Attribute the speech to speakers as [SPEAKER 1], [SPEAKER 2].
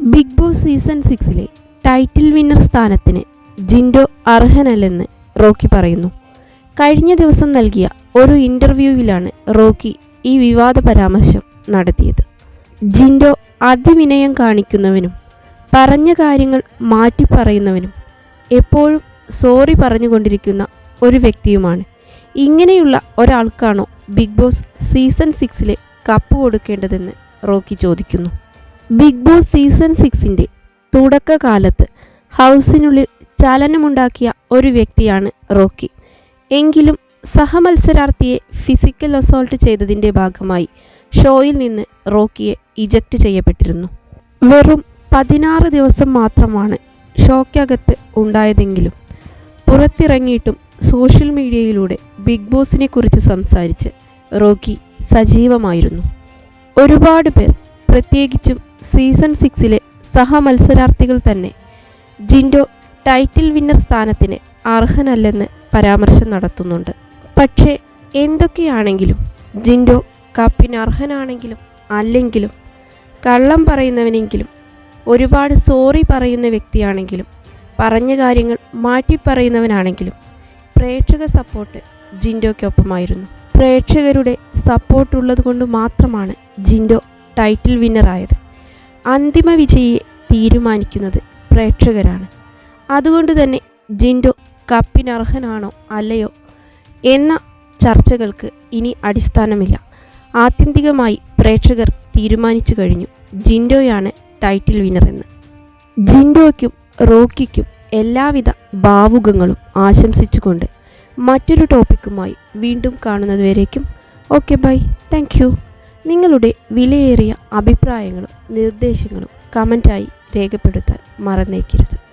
[SPEAKER 1] Big boss season സിക്സിലെ title winner സ്ഥാനത്തിന് Jinto അർഹനല്ലെന്ന് Rocky പറയുന്നു. കഴിഞ്ഞ ദിവസം നൽകിയ ഒരു ഇന്റർവ്യൂവിലാണ് റോക്കി ഈ വിവാദ പരാമർശം നടത്തിയത്. ജിൻഡോ അതിവിനയം കാണിക്കുന്നവനും പറഞ്ഞ കാര്യങ്ങൾ മാറ്റി പറയുന്നവനും എപ്പോഴും സോറി പറഞ്ഞുകൊണ്ടിരിക്കുന്ന ഒരു വ്യക്തിയുമാണ്. ഇങ്ങനെയുള്ള ഒരാൾക്കാണോ ബിഗ് ബോസ് സീസൺ സിക്സിലെ കപ്പ് കൊടുക്കേണ്ടതെന്ന് റോക്കി ചോദിക്കുന്നു. ബിഗ് ബോസ് സീസൺ സിക്സിന്റെ തുടക്കകാലത്ത് ഹൗസിനുള്ളിൽ ചലനമുണ്ടാക്കിയ ഒരു വ്യക്തിയാണ് റോക്കി. എങ്കിലും സഹമത്സരാർത്ഥിയെ ഫിസിക്കൽ അസോൾട്ട് ചെയ്തതിന്റെ ഭാഗമായി ഷോയിൽ നിന്ന് റോക്കിയെ ഇജക്റ്റ് ചെയ്യപ്പെട്ടിരുന്നു. വെറും പതിനാറ് ദിവസം മാത്രമാണ് ഷോയ്ക്കകത്ത് ഉണ്ടായതെങ്കിലും പുറത്തിറങ്ങിയിട്ടും സോഷ്യൽ മീഡിയയിലൂടെ ബിഗ് ബോസിനെ കുറിച്ച് സംസാരിച്ച് റോക്കി സജീവമായിരുന്നു. ഒരുപാട് പേർ പ്രത്യേകിച്ചും സീസൺ സിക്സിലെ സഹമത്സരാർത്ഥികൾ തന്നെ ജിൻഡോ ടൈറ്റിൽ വിന്നർ സ്ഥാനത്തിന് അർഹനല്ലെന്ന് പരാമർശം നടത്തുന്നുണ്ട്. പക്ഷേ എന്തൊക്കെയാണെങ്കിലും ജിൻഡോ കപ്പിന് അർഹനാണെങ്കിലും അല്ലെങ്കിലും കള്ളം പറയുന്നവനെങ്കിലും ഒരുപാട് സോറി പറയുന്ന വ്യക്തിയാണെങ്കിലും പറഞ്ഞ കാര്യങ്ങൾ മാറ്റിപ്പറയുന്നവനാണെങ്കിലും പ്രേക്ഷക സപ്പോർട്ട് ജിൻഡോയ്ക്കൊപ്പമായിരുന്നു. പ്രേക്ഷകരുടെ സപ്പോർട്ട് ഉള്ളതുകൊണ്ട് മാത്രമാണ് ജിൻഡോ ടൈറ്റിൽ വിന്നറായത്. അന്തിമ വിജയി തീരുമാനിക്കുന്നത് പ്രേക്ഷകരാണ്. അതുകൊണ്ട് തന്നെ ജിൻഡോ കപ്പിനർഹനാണോ അല്ലയോ എന്ന ചർച്ചകൾക്ക് ഇനി അടിസ്ഥാനമില്ല. ആത്യന്തികമായി പ്രേക്ഷകർ തീരുമാനിച്ചു കഴിഞ്ഞു ജിൻഡോയാണ് ടൈറ്റിൽ വിന്നറെന്ന്. ജിൻഡോയ്ക്കും റോക്കിക്കും എല്ലാവിധ ഭാവുകങ്ങളും ആശംസിച്ചുകൊണ്ട് മറ്റൊരു ടോപ്പിക്കുമായി വീണ്ടും കാണുന്നതുവരേക്കും. Okay bye. താങ്ക് നിങ്ങളുടെ വിലയേറിയ അഭിപ്രായങ്ങളും നിർദ്ദേശങ്ങളും കമന്റായി രേഖപ്പെടുത്താൻ മറന്നേക്കരുത്.